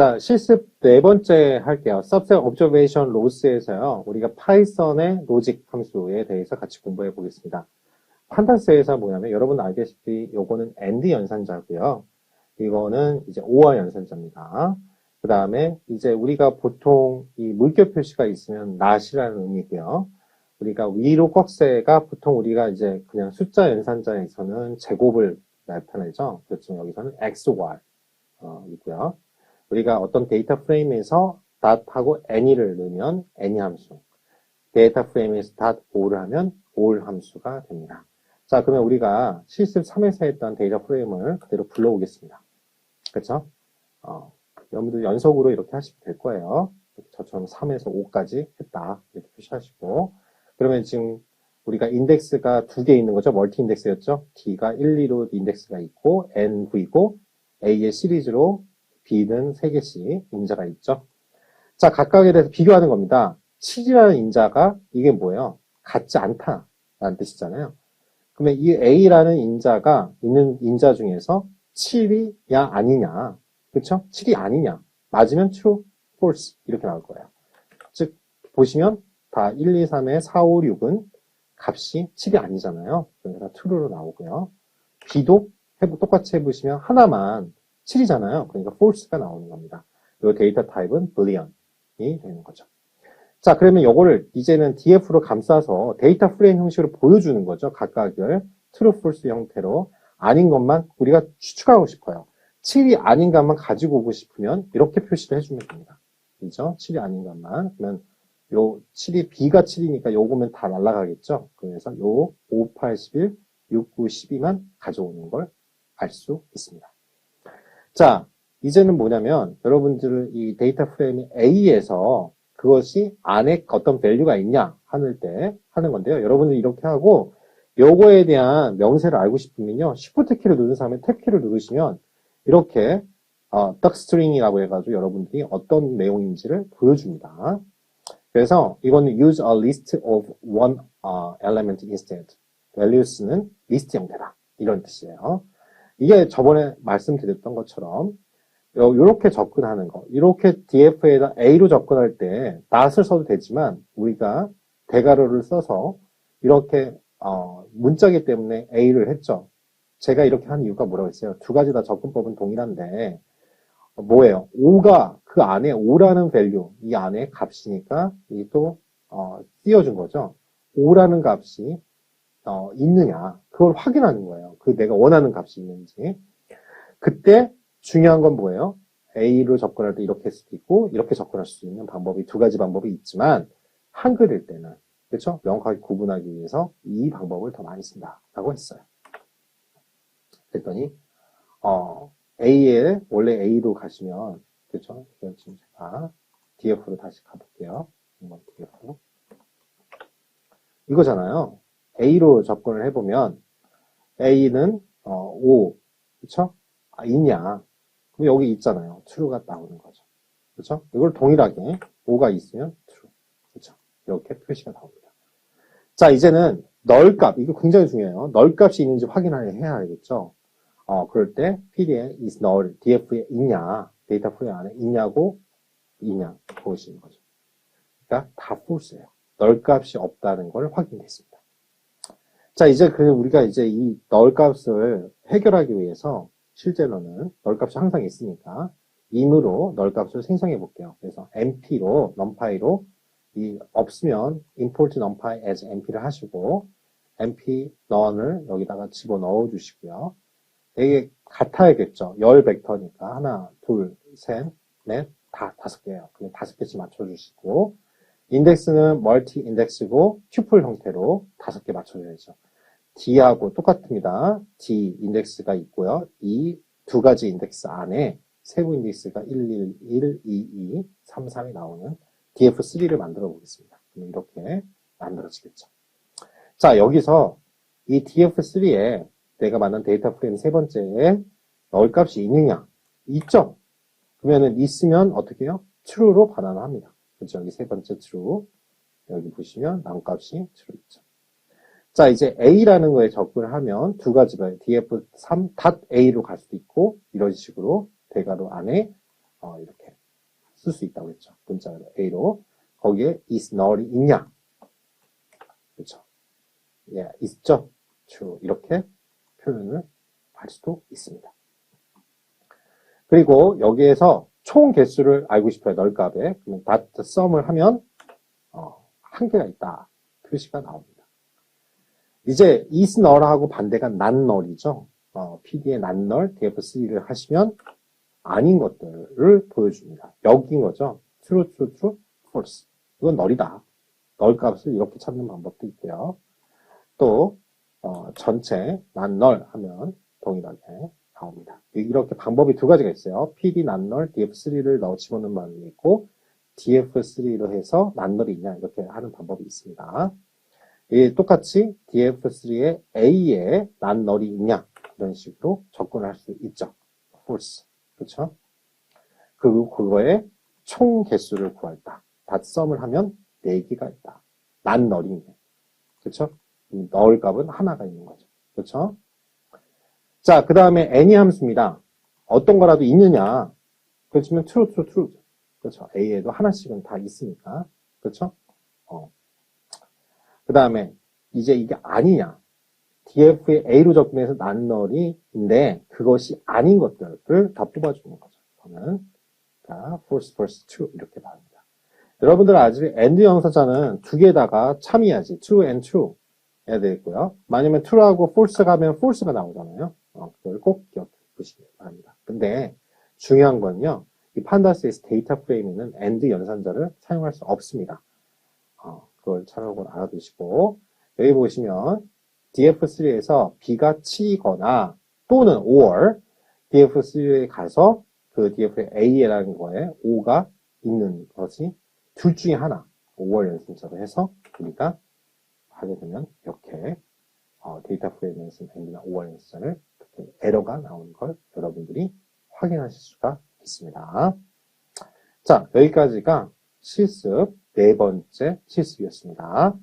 자, 실습 네 번째 할게요. Subset Observation Loss에서요. 우리가 파이썬의 로직 함수에 대해서 같이 공부해 보겠습니다. 판단스에서 뭐냐면 여러분 알다시피 요거는 AND 연산자고요. 이거는 이제 OR 연산자입니다. 그 다음에 이제 우리가 보통 이 물결 표시가 있으면 not이라는 의미고요. 우리가 위로 꺽쇠가 보통 우리가 이제 그냥 숫자 연산자에서는 제곱을 나타내죠. 그렇지만 여기서는 XY 어, 있고요. 우리가 어떤 데이터 프레임에서 dot하고 any를 넣으면 any 함수, 데이터 프레임에서 dot all을 하면 all 함수가 됩니다. 자, 그러면 우리가 실습 3에서 했던 데이터 프레임을 그대로 불러오겠습니다. 그렇죠? 어, 여러분들 연속으로 이렇게 하시면 될 거예요. 저처럼 3에서 5까지 했다. 이렇게 표시하시고. 그러면 지금 우리가 인덱스가 두 개 있는 거죠. 멀티 인덱스였죠. D가 1, 2로 인덱스가 있고, N, V고, A의 시리즈로 B는 3개씩 인자가 있죠. 자, 각각에 대해서 비교하는 겁니다. 7이라는 인자가 이게 뭐예요? 같지 않다라는 뜻이잖아요. 그러면 이 A라는 인자가 있는 인자 중에서 7이냐 아니냐. 그쵸? 7이 아니냐. 맞으면 true, false 이렇게 나올 거예요. 즉 보시면 다 1, 2, 3에 4, 5, 6은 값이 7이 아니잖아요. 그러니까 다 true로 나오고요. B도 똑같이 해보시면 하나만 7이잖아요. 그러니까 false가 나오는 겁니다. 이 데이터 타입은 boolean이 되는 거죠. 자, 그러면 요거를 이제는 df로 감싸서 데이터 프레임 형식으로 보여주는 거죠. 각각을 true, false 형태로 아닌 것만 우리가 추측하고 싶어요. 7이 아닌 것만 가지고 오고 싶으면 이렇게 표시를 해주면 됩니다. 그죠? 7이 아닌 것만. 그러면 요 7이 B가 7이니까 요거면 다 날아가겠죠? 그래서 요 5, 8, 11, 6, 9, 12만 가져오는 걸 알 수 있습니다. 자, 이제는 뭐냐면 여러분들 이 데이터 프레임이 A에서 그것이 안에 어떤 밸류가 있냐 하는 때 하는 건데요. 여러분들 이렇게 하고 요거에 대한 명세를 알고 싶으면요. Shift 키를 누른 다음에 탭 키를 누르시면 이렇게 어, duck string이라고 해가지고 여러분들이 어떤 내용인지를 보여줍니다. 그래서 이거는 use a list of one uh, element instead. values는 리스트 형태다. 이런 뜻이에요. 이게 저번에 말씀드렸던 것처럼 이렇게 접근하는 거. 이렇게 df에다 a로 접근할 때 not을 써도 되지만 우리가 대괄호를 써서 이렇게 어, 문자기 때문에 a를 했죠. 제가 이렇게 한 이유가 뭐라고 했어요? 두 가지 다 접근법은 동일한데 뭐예요? 5가 그 안에 5라는 밸류 이 안에 값이니까 이또 어, 띄워준 거죠. 5라는 값이 어, 있느냐 그걸 확인하는 거예요. 그 내가 원하는 값이 있는지 그때 중요한 건 뭐예요? A로 접근할 때 이렇게 할 수도 있고 이렇게 접근할 수 있는 방법이 두 가지 방법이 있지만 한글일 때는 그렇죠? 명확하게 구분하기 위해서 이 방법을 더 많이 쓴다라고 했어요. 그랬더니 어, A에 원래 A로 가시면 그렇죠? 지금 제가 DF로 다시 가볼게요. 이거잖아요. A로 접근을 해보면 A는 어, 5 그렇죠? 아, 있냐? 그럼 여기 있잖아요. true가 나오는 거죠. 그렇죠? 이걸 동일하게 5가 있으면 true. 그렇죠? 이렇게 표시가 나옵니다. 자, 이제는 널 값, 이거 굉장히 중요해요. 널 값이 있는지 확인을 해야 알겠죠? 어, 그럴 때 PD에 is null, DF에 있냐, 데이터 프레임 안에 있냐고, 있냐, 보시는 거죠. 그러니까 다 false예요. 널 값이 없다는 걸 확인했습니다. 자, 이제 그 우리가 이제 이 널 값을 해결하기 위해서 실제로는 널 값이 항상 있으니까 임으로 널 값을 생성해 볼게요. 그래서 np로 numpy로 이 없으면 import numpy as np를 하시고 np none을 여기다가 집어 넣어 주시고요. 이게 같아야겠죠. 열 벡터니까 하나, 둘, 셋, 넷, 다 다섯 개예요. 그냥 다섯 개씩 맞춰 주시고 인덱스는 멀티 인덱스고 튜플 형태로 다섯 개 맞춰줘야 죠. D하고 똑같습니다. D 인덱스가 있고요. 이두 가지 인덱스 안에 세부 인덱스가 1, 1, 1, 2, 2, 3, 3이 나오는 DF3를 만들어 보겠습니다. 이렇게 만들어지겠죠. 자, 여기서 이 DF3에 내가 만든 데이터 프레임 세 번째에 넣을 값이 있느냐? 있죠? 그러면은 있으면 어떻게 해요? true로 반환합니다. 여기 세 번째 true. 여기 보시면 나온 값이 true 있죠. 자, 이제 A라는 거에 접근을 하면 두 가지가 df3.a로 갈 수도 있고 이런 식으로 대괄호 안에 어, 이렇게 쓸 수 있다고 했죠. 문자로 A로. 거기에 is nul이 있냐? 그렇죠. 예, 있죠. true. 이렇게 표현을 할 수도 있습니다. 그리고 여기에서 총 개수를 알고 싶어요. 널 값에. 그러면 dot sum을 하면 어, 한 개가 있다. 표시가 나옵니다. 이제 is null하고 반대가 not null이죠. 어, PD의 not null, df3를 하시면 아닌 것들을 보여줍니다. 여긴 거죠. true, true, true, false. 이건 null이다. null 값을 이렇게 찾는 방법도 있고요. 또 어, 전체 not null 하면 동일하게 나옵니다. 이렇게 방법이 두 가지가 있어요. PD null, df3를 넣어 집어넣는 방법이 있고 df3로 해서 null이 있냐 이렇게 하는 방법이 있습니다. 예, 똑같이 df3에 a에 null이 있냐 이런 식으로 접근을 할수 있죠. false. 그렇죠? 그 그거의 총 개수를 구할다. 닷썸을 하면 4개가 있다. null이 있네. 그렇죠? 이 null 값은 하나가 있는 거죠. 그렇죠? 자, 그 다음에 any 함수입니다. 어떤 거라도 있느냐? 그렇지만 true, true, true. 그렇죠. A에도 하나씩은 다 있으니까. 그렇죠? 어. 그 다음에 이제 이게 아니냐? DF의 A로 접근해서 난널이인데 그것이 아닌 것들을 다 뽑아주는 거죠. 저는 자, false, false, true 이렇게 나옵니다. 여러분들 아직 and 영사자는 두 개다가 참여야지. true and true 해야 되겠고요. 만약에 true하고 false가 하면 false가 나오잖아요. 근데 중요한 건요. 이 판다스에서 데이터 프레임에는 and 연산자를 사용할 수 없습니다. 어, 그걸 참고로 알아두시고 여기 보시면 df3에서 b가 치거나 또는 or df3에 가서 그 df a라는 거에 5가 있는 것이 둘 중에 하나 5월 연습자로 해서 우리가 하게 되면 이렇게 어, 데이터 프레임에서 and나 5월 연습자를 이렇게 에러가 나오는 걸 여러분들이 확인하실 수가 자, 여기까지가 실습 네 번째 실습이었습니다.